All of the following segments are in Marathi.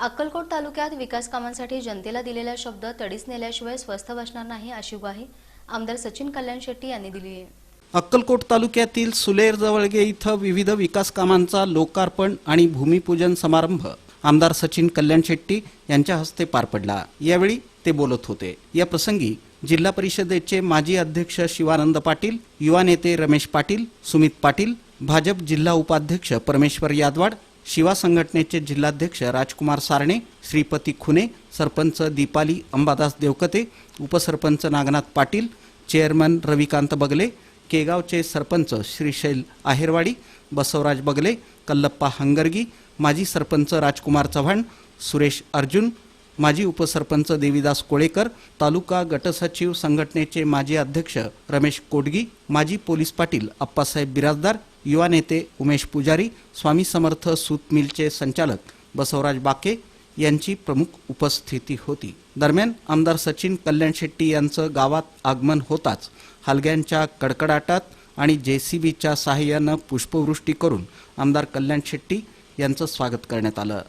अक्कलकोट तालुक्यात विकास कामांसाठी जनतेला दिलेला शब्द तडीस नेल्याशिवाय स्वस्थ बसणार नाही अशी ग्वाही आमदार सचिन कल्याण शेट्टी यांनी दिली आहे. अक्कलकोट तालुक्यातील सुलेर जवळगे इथं विविध विकास कामांचा लोकार्पण आणि भूमिपूजन समारंभ आमदार सचिन कल्याण शेट्टी यांच्या हस्ते पार पडला. यावेळी ते बोलत होते. या प्रसंगी जिल्हा परिषदेचे माजी अध्यक्ष शिवानंद पाटील युवा नेते रमेश पाटील सुमित पाटील भाजप जिल्हा उपाध्यक्ष परमेश्वर यादवाड शिवा संघटनेचे जिल्हाध्यक्ष राजकुमार सारणे श्रीपती खुने सरपंच दीपाली अंबादास देवकते उपसरपंच नागनाथ पाटील चेअरमन रविकांत बगले केगावचे सरपंच श्रीशैल आहेरवाडी बसवराज बगले कल्लप्पा हंगरगी माजी सरपंच राजकुमार चव्हाण सुरेश अर्जुन माजी उपसरपंच देवीदास कोळेकर तालुका गटसचिव संघटनेचे माजी अध्यक्ष रमेश कोडगी माजी पोलीस पाटील अप्पासाहेब बिराजदार युवा नेते उमेश पुजारी स्वामी समर्थ सूत मिलचे संचालक बसवराज बाके यांची प्रमुख उपस्थिती होती. दरम्यान आमदार सचिन कल्याण शेट्टी यांचं गावात आगमन होताच हलग्यांच्या कडकडाटात आणि जे सी बीच्या सहाय्यानं पुष्पवृष्टी करून आमदार कल्याण शेट्टी यांचं स्वागत करण्यात आलं.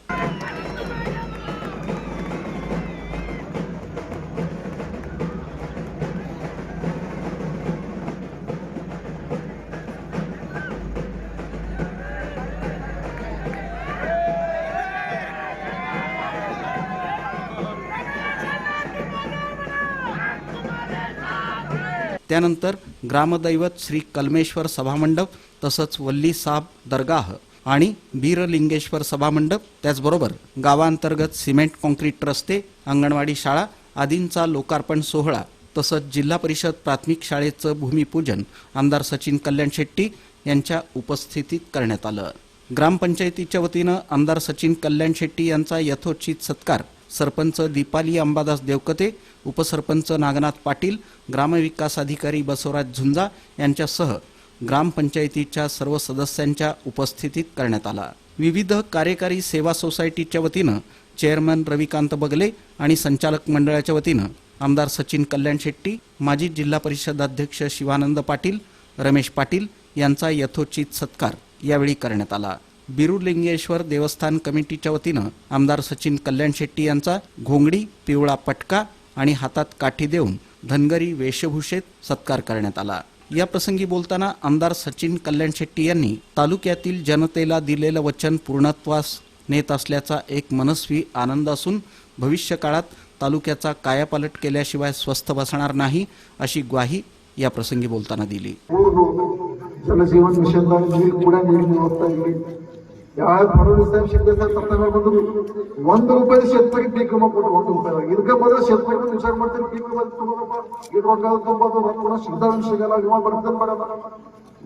त्यानंतर ग्रामदैवत श्री कलमेश्वर सभामंडप तसंच वल्ली साब दरगाह आणि बीरलिंगेश्वर सभामंडप त्याचबरोबर गावांतर्गत सिमेंट कॉन्क्रीट रस्ते अंगणवाडी शाळा आदींचा लोकार्पण सोहळा तसंच जिल्हा परिषद प्राथमिक शाळेचं भूमिपूजन आमदार सचिन कल्याण शेट्टी यांच्या उपस्थितीत करण्यात आलं. ग्रामपंचायतीच्या वतीनं आमदार सचिन कल्याण शेट्टी यांचा यथोचित सत्कार सरपंच दीपाली अंबादास देवकते उपसरपंच नागनाथ पाटील ग्रामविकास अधिकारी बसवराज झुंजा यांच्यासह ग्रामपंचायतीच्या सर्व सदस्यांच्या उपस्थितीत करण्यात आला. विविध कार्यकारी सेवा सोसायटीच्या वतीनं चेअरमन रविकांत बगले आणि संचालक मंडळाच्या वतीनं आमदार सचिन कल्याण शेट्टी माजी जिल्हा परिषद अध्यक्ष शिवानंद पाटील रमेश पाटील यांचा यथोचित सत्कार यावेळी करण्यात आला. बिरुलिंगेश्वर देवस्थान कमिटीच्या वतीनं आमदार सचिन कल्याण शेट्टी यांचा घोंगडी पिवळा पटका आणि हातात काठी देऊन धनगरी वेशभूषेत सत्कार करण्यात आला. या प्रसंगी बोलताना आमदार सचिन कल्याण शेट्टी यांनी तालुक्यातील जनतेला दिलेलं वचन पूर्णत्वास नेत असल्याचा एक मनस्वी आनंद असून भविष्य काळात तालुक्याचा कायापालट केल्याशिवाय स्वस्थ बसणार नाही अशी ग्वाही या प्रसंगी बोलताना दिली. जनजीवन मिशनद्वारे ಯಾವ ಫಡಣವೀಸ್ ಸಾಹೇಬ್ ಶಿಂದೆ ಸಾಹೇಬ್ ಒಂದು ರೂಪಾಯಿ ಶೇತಪರಿ ಪೀಕ್ ವಿಮಾ ಕೊಟ್ಟು ಒಂದು ರೂಪಾಯಿ ಇದಕ್ಕೆ ಬಂದ್ರೆ ಶೇತಪರಿ ವಿಚಾರ ಮಾಡ್ತಾರೆ ಪೀಕ್ ವಿಮಾ ತುಂಬ ಇದು ರೊಕ್ಕ ತುಂಬೋದು ರೊಕ್ಕ ಸಿಗ್ತಾವ ಸಿಗಲ್ಲ ವಿಮಾ ಬರ್ತದೆ ಮಾಡಲ್ಲ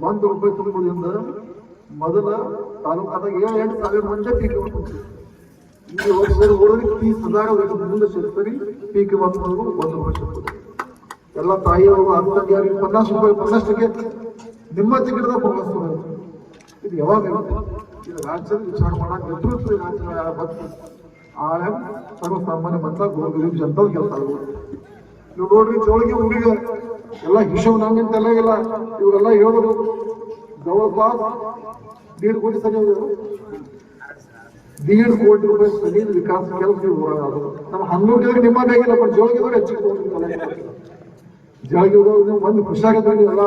ಒಂದು ರೂಪಾಯಿ ತುಂಬೋದ್ರಿಂದ ಮೊದಲ ತಾಲೂಕಾದಾಗ ಏಳು, ಎಂಟು ಸಾವಿರ ಮಂದಿ ಪೀಕಿ ಹೊತ್ ತುಂಬಿದ್ರು ಈಗ ವರ್ಷ ಓಡೋದಕ್ಕೆ ತೀಸ್ ಹಜಾರ್ ವರ್ಷದ ಮುಂದೆ ಶೇತಪರಿ ಪೀಕ್ ವಿಮಾ ತುಂಬೋದು ಒಂದು ರೂಪಾಯಿ ಶೇತಪರಿ ಎಲ್ಲ ತಾಯಿಯವರು ಅಂತರ್ಯಾರಿಗೆ ಪನ್ನಾಸ್ ರೂಪಾಯಿ ಪನ್ನಾಸ್ ಟಿಕೆಟ್ ನಿಮ್ಮ ಟಿಕೆಟ್ದಾಗ ಪನ್ನಾಸ್ ಇದು ಯಾವಾಗ ರಾಜ್ಯದ ವಿಚಾರ ಮಾಡಕ್ಕೆ ನೇತೃತ್ವ ರಾಜ್ಯದ ಬಂತು ಆಯಂ ಸರ್ವಸಾಮಾನ್ಯ ಮತ ಜನತಾವ್ ಕೆಲಸ ಆಗ್ಬೋದು ನೀವು ನೋಡ್ರಿ ಚೋಳಿಗೆ ಹುಡುಗ, ಎಲ್ಲ ಹಿಶವ್ ತಲೆ ಇಲ್ಲ, ಇವರೆಲ್ಲ ಹೇಳೋದು ಜವಳಪಾಸ್ ದೀಡ್ ಕೋಟಿ ಸರಿ. ದೀಡ್ ಕೋಟಿ ರೂಪಾಯಿ ಸರಿ ವಿಕಾಸ ಕೆಲಸ ನಮ್ಮ ಜನ ನಿಮ್ಮ ಬೇಕಿಲ್ಲ ಬಟ್ ಜೋಳಿಗೆ ಹೆಚ್ಚಿಗೆ ಜೋಳಿಗೆ ಒಂದು ಖುಷಿಯಾಗುತ್ತೆ ಎಲ್ಲ.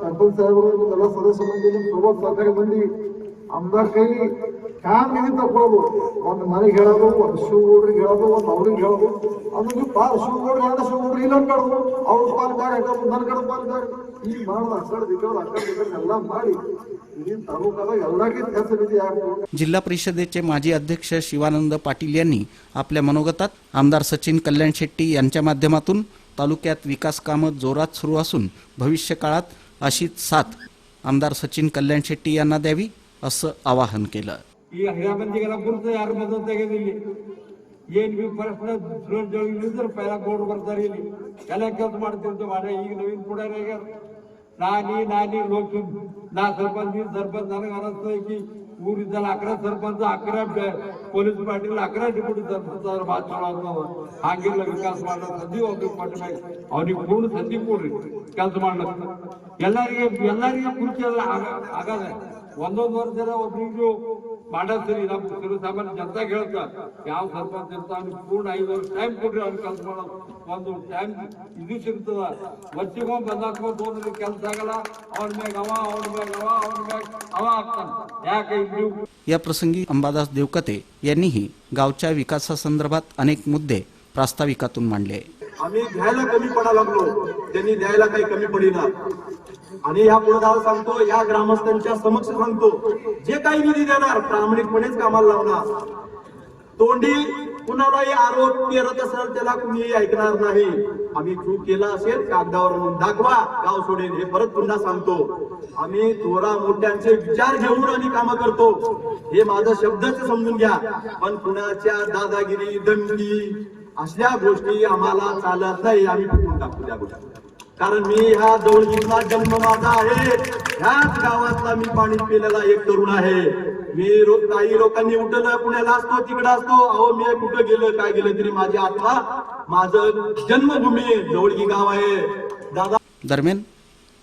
ಸರ್ಪಂಚ್ ಸಾಹೇಬರು, ಎಲ್ಲ ಸದಸ್ಯ ಮಂದಿ ಸೋಬತ್ ಸರ್ಕಾರಿ ಮಂದಿ ಆಮದಾರ್ ಕೈ ಹ್ಯಾಂಗ ನಿಧಿ ತಕೊಳ್ಳೋದು ಒಂದು ಮನೆಗೆ ಹೇಳೋದು ಒಂದು ಶಿವಗೌಡ್ರಿಗೆ ಹೇಳೋದು ಒಂದು ಅವ್ರಿಗೆ ಹೇಳೋದು ಅದಕ್ಕೆ ಪಾ ಶಿವಗೌಡ್ರಿ ಯಾರ ಶಿವಗೌಡ್ರಿ ಇಲ್ಲೊಂದು ಕಡದು ಅವ್ರ ಪಾಲ್ ಬ್ಯಾಡ ಆಯ್ತು ನನ್ನ ಕಡೆ ಪಾಲ್ ಬ್ಯಾಡ ಈಗ ಮಾಡೋದು ಆ ಕಡೆ ಈ ಕಡೆ ಆ ಕಡೆ ಈ ಕಡೆ ಎಲ್ಲ ಮಾಡಿ ಈ ತಾಲೂಕಾದಾಗ ಎಲ್ಲರಿಗೂ ಫೆಸಿಲಿಟಿ ಆಗ್ತದೆ जिल्हा परिषदेचे माजी अध्यक्ष शिवानंद पाटील यांनी आपल्या मनोगतात आमदार सचिन कल्याण शेट्टी यांच्या माध्यमातून तालुक्यात विकास कामं जोरात सुरू असून भविष्य काळात अशीच साथ आमदार सचिन कल्याण शेट्टी यांना द्यावी असं आवाहन केलं ಈ ಹೈದರಾಬಾದಿಗೆಲ್ಲ ಗುರುತು ಯಾರು ಬಂದು ತೆಗೆದಿಲ್ಲಿ ಏನ್ ಬಿ ಪ್ರಶ್ನೆ ಇಳಿದ್ರೆ ಪೈಲ ಗೌಡ್ರು ಬರ್ತಾರೆ ಇಲ್ಲಿ ಎಲ್ಲ ಕೆಲಸ ಮಾಡ್ತಿರ್ತೀವಿ ಮಾಡ ಈಗ ನವೀನ್ ಕೂಡ ನಾನಿ ನಾನಿ ಲೋಕ ನಾ ಸರ್ಪಂಚ್ ನೀನ್ ಸರ್ಪಂಚ್ ನನಗೆ ಅನಿಸ್ತದೆ ಕಿ ಊರಿದ್ದಲ್ಲ ಅಕ್ರ ಸರ್ಪಂಚ ಅಕ್ರ पोलीस पाटील अकरा ಡಿಪ್ಯೂಟಿ ತಹಸೀಲ್ದಾರ್ ಮಾತಾಡೋದು ಹಾಗೆಲ್ಲ ವಿಕಾಸ ಮಾಡೋ ಸಂಧಿ ಹೋಗ್ಬೇಕು ಕೊಟ್ಟಬೇಕು ಅವ್ರಿಗೆ ಪೂರ್ಣ ಸಂಧಿ ಕೊಡ್ರಿ ಕೆಲಸ ಮಾಡ್ಲಿಕ್ಕೆ ಎಲ್ಲರಿಗೆ ಎಲ್ಲರಿಗೆ ಕುರ್ಚಿ ಎಲ್ಲ ಆಗ- ಆಗದೆ ಒಂದೊಂದು ವರ್ಷ ಒಬ್ರಿಗೂ ಮಾಡತ್ತೀರಿ ನಮ್ಮ ಸಿರು ಸಾಮಾನ್ಯ ಜನತಾಗ ಹೇಳ್ತ ಯಾವ ಸರ್ಪಂಚ್ ಇರ್ತ ಅವ್ನಿಗೆ ಪೂರ್ಣ ಐದು ವರ್ಷ ಟೈಮ್ ಕೊಡ್ರಿ ಅವ್ನ ಕೆಲಸ ಮಾಡೋದು ಒಂದು ಟೈಮ್ ಇದು ಸಿಗ್ತದ ವರ್ಷಿಗೊಂದು ಬಂದಾಕೊಂಡ್ ಹೋದ್ರೆ ಕೆಲಸ ಆಗಲ್ಲ ಅವನ ಮ್ಯಾಗ ಅವ ಅವನ ಮ್ಯಾಗ ಅವ ಅವನ ಮ್ಯಾಗ ಅವ ಆಗ್ತಾನ ಯಾಕೆ ನೀವು या प्रसंगी अंबादास देवकते यांनीही गावच्या विकासासंदर्भात अनेक मुद्दे प्रास्ताविकातून मांडले. आम्ही घ्यायला कमी पडा लागलो. त्यांनी द्यायला काही कमी पडेना. आणि या पुढे सांगतो या ग्रामस्थांच्या समक्ष सांगतो जे काही निधी देणार प्रामाणिकपणेच कामाला लावणार. तोंडी कुणालाही आरोप पेरत असेल त्याला कुणीही ऐकणार नाही. आम्ही चूक केला असेल कागदावर आणून दाखवा गाव सोडेल हे परत पुन्हा सांगतो. आम्ही थोरा मोठ्यांचे विचार घेऊन आम्ही कामं करतो. हे माझं शब्दच समजून घ्या. पण कुणाच्या दादागिरी धमकी असल्या गोष्टी आम्हाला चालत नाही. आम्ही फुटून टाकतो त्या गोष्टी. कारण मी ह्या दौलगीतला जन्म माझा आहे. ह्याच गावातला मी पाणी पिलेला एक तरुण आहे. मी रोज काही लोकांनी उठलं पुण्याला असतो तिकडे असतो. अहो मी कुठं गेलं काय गेलं तरी माझी आत्मा माझं जन्मभूमी जवळगी गाव आहे. दादा दरम्यान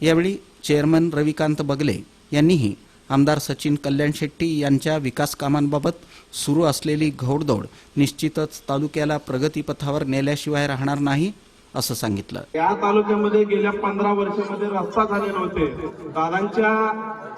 यावेळी चेअरमन रविकांत बगले यांनीही आमदार सचिन कल्याण शेट्टी यांच्या विकास कामांबाबत सुरू असलेली घोडदौड निश्चितच तालुक्याला प्रगतीपथावर नेल्याशिवाय राहणार नाही. असं सांगितलं. या तालुक्यामध्ये गेल्या पंधरा वर्षामध्ये रस्ता झाले नव्हते. दादांच्या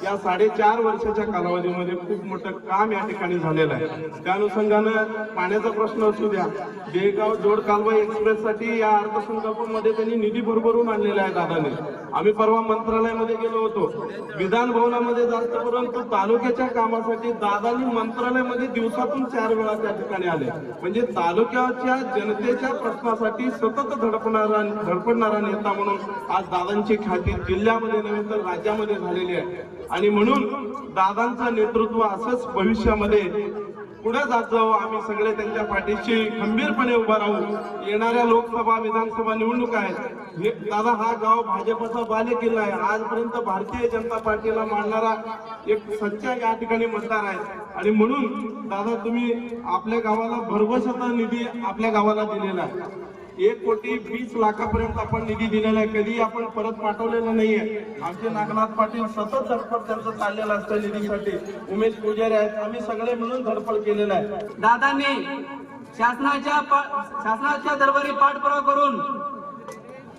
या साडेचार वर्षाच्या कालावधीमध्ये खूप मोठं काम या ठिकाणी झालेलं आहे. त्या अनुषंगानं पाण्याचा प्रश्न असू द्या बेळगाव जोड कालवा एक्सप्रेस साठी या अर्थसंकल्पामध्ये त्यांनी निधी भरभरून आणलेला आहे दादाने. आम्ही परवा मंत्रालयामध्ये गेलो होतो. विधान भवनामध्ये जास्त परंतु तालुक्याच्या कामासाठी दादानी मंत्रालयामध्ये दिवसातून चार वेळा त्या ठिकाणी आले. म्हणजे तालुक्याच्या जनतेच्या प्रश्नासाठी सतत धडपणारा धडपडणारा नेता म्हणून आज दादांची ख्याती जिल्ह्यामध्ये नव्हे तर राज्यामध्ये झालेली आहे. आणि म्हणून दादांचं नेतृत्व असंच भविष्यामध्ये पुढे जात जाऊ आम्ही सगळे त्यांच्या पाठीशी खंबीरपणे उभा राहू. येणाऱ्या लोकसभा विधानसभा निवडणूक आहेत. हे दादा हा गाव भाजपचा बाले किल्ला आहे. आजपर्यंत भारतीय जनता पार्टीला मानणारा एक सच्चा या ठिकाणी मतदार आहे. आणि म्हणून दादा तुम्ही आपल्या गावाला भरवशाचा निधी आपल्या गावाला दिलेला आहे. एक कोटी वीस लाखापर्यंत आपण निधी दिलेला आहे. कधी आपण परत पाठवलेला नाहीये. आमचे नागनाथ पाटील सतत धडपड त्यांचं चाललेलं असतं निधीसाठी. उमेश पुजारी आहेत. आम्ही सगळे मिळून धडपड केलेला आहे. दादांनी शासनाच्या शासनाच्या दरबारी पाठपुरावा करून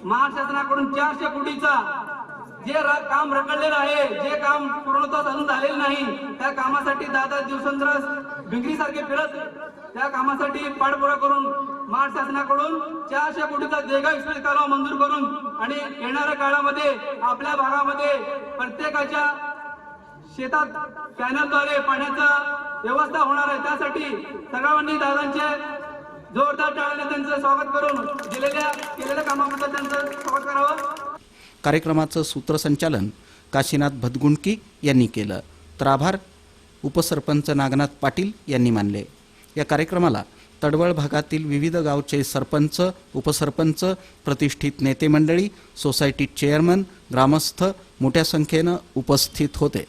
महाशासनाकडून चारशे कोटीचा जे काम रखडलेलं आहे जे काम पूर्णतः अजून झालेलं नाही त्या कामासाठी दादा दिवसेंदिवस भिंगरी सारखे फिरत त्या कामासाठी पाठपुरा करून महाराष्ट्र शासनाकडून चारशे कोटीचा देगा एक्सप्रेस कालवा मंजूर करून आणि येणाऱ्या काळामध्ये आपल्या भागामध्ये प्रत्येकाच्या शेतात कॅनलद्वारे पाण्याचा व्यवस्था होणार आहे. त्यासाठी सर्वांनी दादांचे जोरदार टाळ्याने त्यांचं स्वागत करून दिलेल्या केलेल्या कामाबद्दल त्यांचं स्वागत करावं. कार्यक्रमाचं सूत्रसंचालन काशीनाथ भदगुंडकी यांनी केलं. तर आभार. उपसरपंच नागनाथ पाटील यांनी मानले. या कार्यक्रमाला तडवळ भागातील विविध गावचे सरपंच उपसरपंच प्रतिष्ठित नेते मंडळी सोसायटी चेअरमन ग्रामस्थ मोठ्या संख्येनं उपस्थित होते.